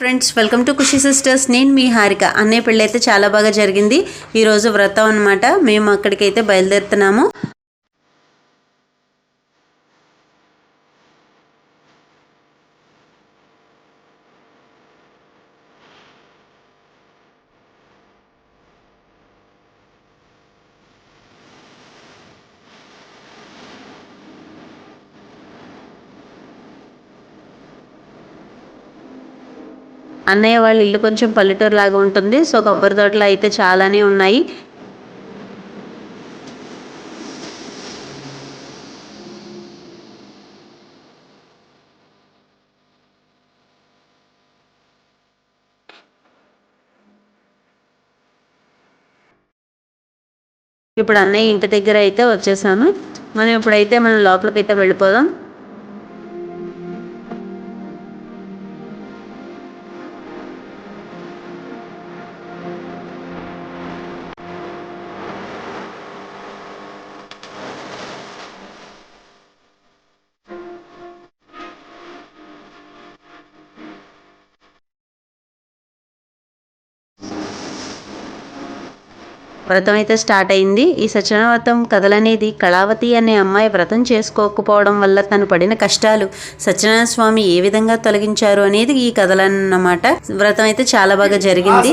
Friends welcome to Khushi sisters. నేను మీ హారిక. అన్నయ్య పెళ్ళి అయితే చాలా బాగా జరిగింది. ఈరోజు వ్రతం అనమాట మేము అక్కడికైతే బయలుదేరుతున్నాము. అన్నయ్య వాళ్ళ ఇల్లు కొంచెం పల్లెటూరు లాగా ఉంటుంది. సో కొబ్బరి తోటలు అయితే చాలానే ఉన్నాయి. ఇప్పుడు అన్నయ్య ఇంటి దగ్గర అయితే వచ్చేసాను. మనం ఇప్పుడైతే మనం లోపలికి అయితే వెళ్ళిపోదాం. వ్రతం అయితే స్టార్ట్ అయింది. ఈ సత్యనావ్రతం కథలనేది కళావతి అనే అమ్మాయి వ్రతం చేసుకోకపోవడం వల్ల తను పడిన కష్టాలు సత్యనారాయణ స్వామి ఏ విధంగా తొలగించారు అనేది ఈ కథలన్నమాట. వ్రతం అయితే చాలా బాగా జరిగింది.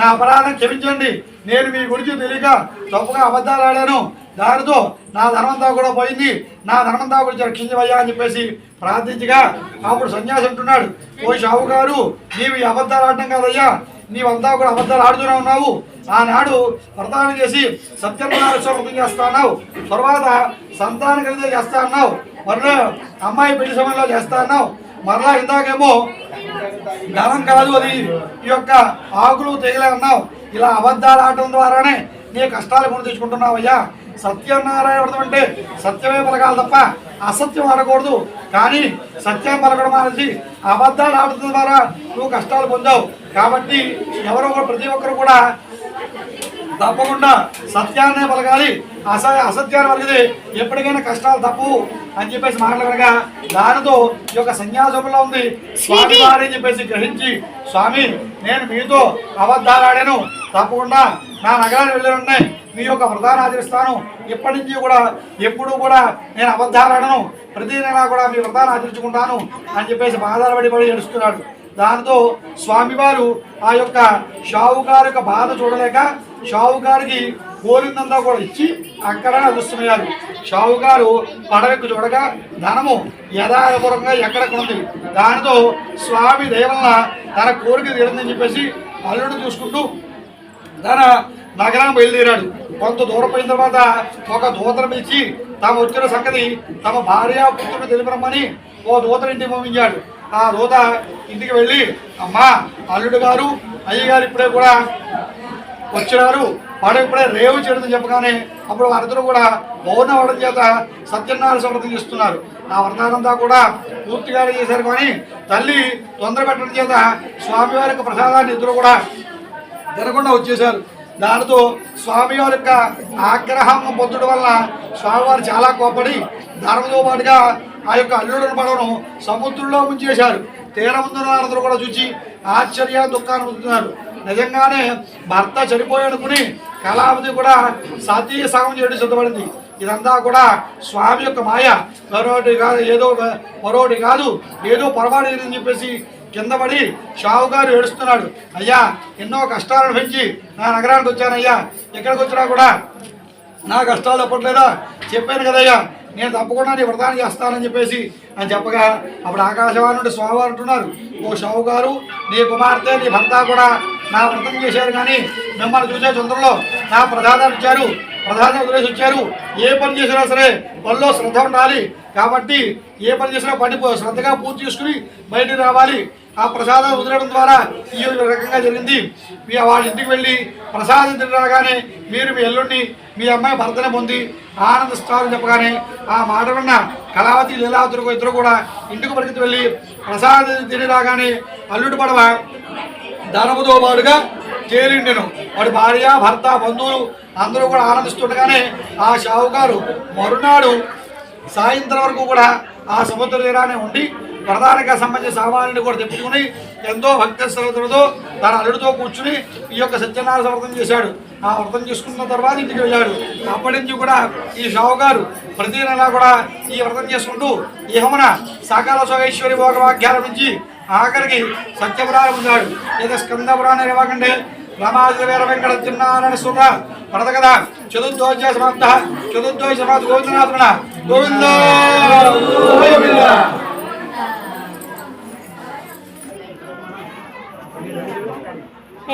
నా అపరాధం క్షమించండి. నేను మీ గురించి తెలియక తప్పుగా అబద్ధాలు ఆడాను. దానితో నా ధనమంతా కూడా పోయింది. నా ధనమంతా గురించి రక్షించవయ్యా అని చెప్పేసి ప్రార్థించగా అప్పుడు సన్యాసి అంటున్నాడు. ఓ షావు నీవి అబద్ధాలు ఆడటం కాదయ్యా. నీవంతా కూడా అబద్ధాలు ఆడుతూనే ఉన్నావు. ఆనాడు వ్రతాన్ని చేసి సత్యనారాయణ స్వామి చేస్తా అన్నావు. తర్వాత సంతానం కలిగే చేస్తా అన్నావు. మరలా అమ్మాయి పెళ్ళి సమయంలో చేస్తా అన్నావు. మరలా ఇందాకేమో ధనం కాదు అది. ఈ యొక్క ఆకులు తెగలే అన్నావు. ఇలా అబద్ధాలు ఆడటం ద్వారానే నీ కష్టాలు కొని తెచ్చుకుంటున్నావయ్యా. సత్యనారాయణ వ్రతం అంటే సత్యమే పలకాలి తప్ప అసత్యం ఆడకూడదు. కానీ సత్యం పలకడం అనేది అబద్ధాలు ఆడటం ద్వారా నువ్వు కష్టాలు పొందావు. కాబట్టి ఎవరో ప్రతి ఒక్కరు కూడా తప్పకుండా సత్యాన్నే పలకాలి. అస అసత్యాన్ని పలికితే ఎప్పటికైనా కష్టాలు తప్పు అని చెప్పేసి మాట్లాడగా దానితో ఈ యొక్క సన్యాసంలో ఉంది. స్వామి అని చెప్పేసి గ్రహించి స్వామి నేను మీతో అబద్ధాలు ఆడాను. తప్పకుండా నా నగరాన్ని వెళ్ళి ఉన్నాయి. మీ యొక్క వ్రతాన్ని ఆచరిస్తాను. ఇప్పటి నుంచి కూడా ఎప్పుడు కూడా నేను అబద్ధాలు ఆడను. ప్రతి నెలా కూడా మీ వ్రతాన్ని ఆచరించుకుంటాను అని చెప్పేసి బాధలు పడి పడి ఏడుస్తున్నాడు. దాంతో స్వామివారు ఆ యొక్క షావుకారు యొక్క బాధ చూడలేక షావుకారికి కోరిందంతా కూడా ఇచ్చి అక్కడనే అదృష్టమయ్యారు షావుకారు పడవెక్కు చూడగా ధనము యథాపూర్వకంగా ఎక్కడెక్కడ ఉంది? దానితో స్వామి దయవలన తన కోరిక తీరిందని చెప్పేసి అల్లుడు చూసుకుంటూ తన నగరం బయలుదేరాడు. కొంత దూరం పోయిన తర్వాత ఒక దూతను పిలిచి తాము వచ్చిన సంగతి తమ భార్య పుత్రుడు తెలిపరమ్మని ఓ దూతను ఇంటికి పంపించాడు. ఆ రోత ఇంటికి వెళ్ళి అమ్మా అల్లుడు గారు అయ్యగారు ఇప్పుడే కూడా వచ్చినారు. వాడు ఇప్పుడే రేవు చేయడం చెప్పగానే అప్పుడు వారిద్దరూ కూడా మౌన వడం చేత సత్యనారాయణ సమర్థం చేస్తున్నారు. ఆ వ్రతానంతా కూడా పూర్తిగానే చేశారు కానీ తల్లి తొందర పెట్టడం చేత స్వామివారి యొక్క ప్రసాదాన్ని ఇద్దరు కూడా తినకుండా వచ్చేశారు. దానితో స్వామివారి యొక్క ఆగ్రహం పొందడం వల్ల స్వామివారు చాలా కోపడి ధర్మతో పాటుగా ఆ యొక్క అల్లుడిని పడవను సముద్రంలో ముంచేశారు తీరముందున్నారందరూ కూడా చూసి ఆశ్చర్య దుఃఖాన్ని పొందుతున్నారు. నిజంగానే భర్త చనిపోయాడుకుని కళావతి కూడా సతీ సగం చేయడం సిద్ధపడింది. ఇదంతా కూడా స్వామి యొక్క మాయ. మరోటి కాదు ఏదో మరోటి కాదు ఏదో పొరపాటు అని చెప్పేసి కింద పడి షావుగారు ఏడుస్తున్నాడు. అయ్యా ఎన్నో కష్టాలు అనుభవించి నా నగరానికి వచ్చానయ్యా. ఎక్కడికి వచ్చినా కూడా నా కష్టాలు తప్పట్లేదా చెప్పాను కదయ్యా. నేను తప్పకుండా నీ వ్రతాన్ని చేస్తానని చెప్పేసి అని చెప్పగా అప్పుడు ఆకాశవాణి నుండి స్వామివారు అంటున్నారు. ఓ షావు గారు నీ కుమార్తె నీ భర్త కూడా నా వ్రతం చేశారు కానీ మిమ్మల్ని చూసే చంద్రంలో నా ప్రసాదాలు ఇచ్చారు. ప్రధాన ఉద్దేశం వచ్చారు. ఏ పని చేసినా సరే పనిలో శ్రద్ధ ఉండాలి. కాబట్టి ఏ పని చేసినా పని శ్రద్ధగా పూర్తి చేసుకుని బయటికి రావాలి. ఆ ప్రసాదం వదలడం ద్వారా ఈ రకంగా జరిగింది. మీ వాళ్ళ ఇంటికి వెళ్ళి ప్రసాదం తినగానే మీరు మీ ఎల్లుండి మీ అమ్మాయి భర్తనే పొంది ఆనందిస్తారని చెప్పగానే ఆ మాట విన్న కళావతి లీలావతులకు ఇద్దరు కూడా ఇంటికి పరిగెత్తి వెళ్ళి ప్రసాదం తిని రాగానే అల్లుడు పడవ ధనముతో పాటుగా చేరిండెను. వాడి భార్య భర్త బంధువులు అందరూ కూడా ఆనందిస్తుండగానే ఆ షావుకారు మరునాడు సాయంత్రం వరకు కూడా ఆ సముద్ర తీరానే ఉండి ప్రధానంగా సంబంధించిన సామాన్యుని కూడా తెప్పుకుని ఎంతో భక్తి శ్రద్ధలతో తన అల్లుడితో కూర్చుని ఈ యొక్క సత్యనారాయణ వ్రతం చేశాడు. ఆ వ్రతం చేసుకున్న తర్వాత ఇంటికి వెళ్ళాడు. అప్పటి నుంచి కూడా ఈ షావుగారు ప్రతి నెలా కూడా ఈ వ్రతం చేసుకుంటూ ఈ హోమన సకాల సోగేశ్వరి భోగవాక్యాల నుంచి ఆఖరికి సత్యపురాణం ఉన్నాడు. లేదా స్కందపురాణం ఇవ్వకండి. రమాజ వీర వెంకట చిన్నారాయణ సుత పడత కదా చతుర్థోజ సమాప్త. చతుర్థోజ సమాప్త. గోవిందనాథున గోవింద గోవింద.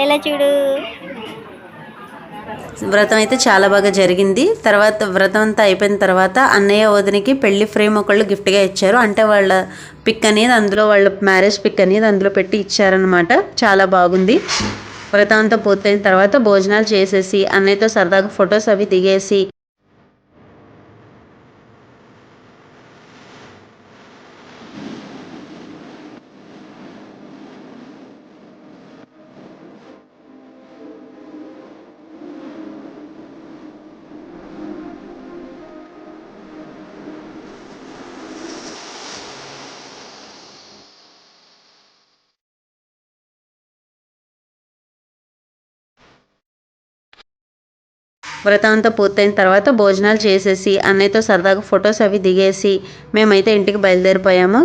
ఎలా చూడు? వ్రతం అయితే చాలా బాగా జరిగింది. తర్వాత వ్రతం అంతా అయిపోయిన తర్వాత అన్నయ్య వదినికి పెళ్ళి ఫ్రేమ్ ఒకళ్ళు గిఫ్ట్గా ఇచ్చారు. అంటే వాళ్ళ పిక్ అనేది అందులో వాళ్ళ మ్యారేజ్ పిక్ అనేది అందులో పెట్టి ఇచ్చారనమాట చాలా బాగుంది. వ్రతం అంతా పూర్తయిన తర్వాత భోజనాలు చేసేసి అన్నయ్యతో సరదాగా ఫొటోస్ అవి దిగేసి వ్రతం పూర్తయిన తర్వాత భోజనాలు చేసేసి అన్నయ్యతో సరదాగా ఫొటోస్ అవి దిగేసి మేమైతే ఇంటికి బయలుదేరిపోయాము.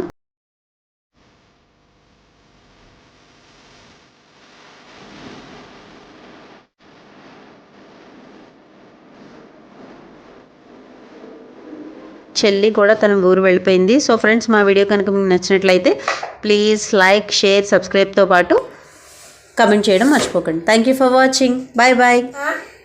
చెల్లి కూడా తన ఊరు వెళ్ళిపోయింది. సో ఫ్రెండ్స్ మా వీడియో కనుక మీకు నచ్చినట్లయితే ప్లీజ్ లైక్ షేర్ సబ్స్క్రైబ్తో పాటు కమెంట్ చేయడం మర్చిపోకండి. Thank you for watching. Bye bye.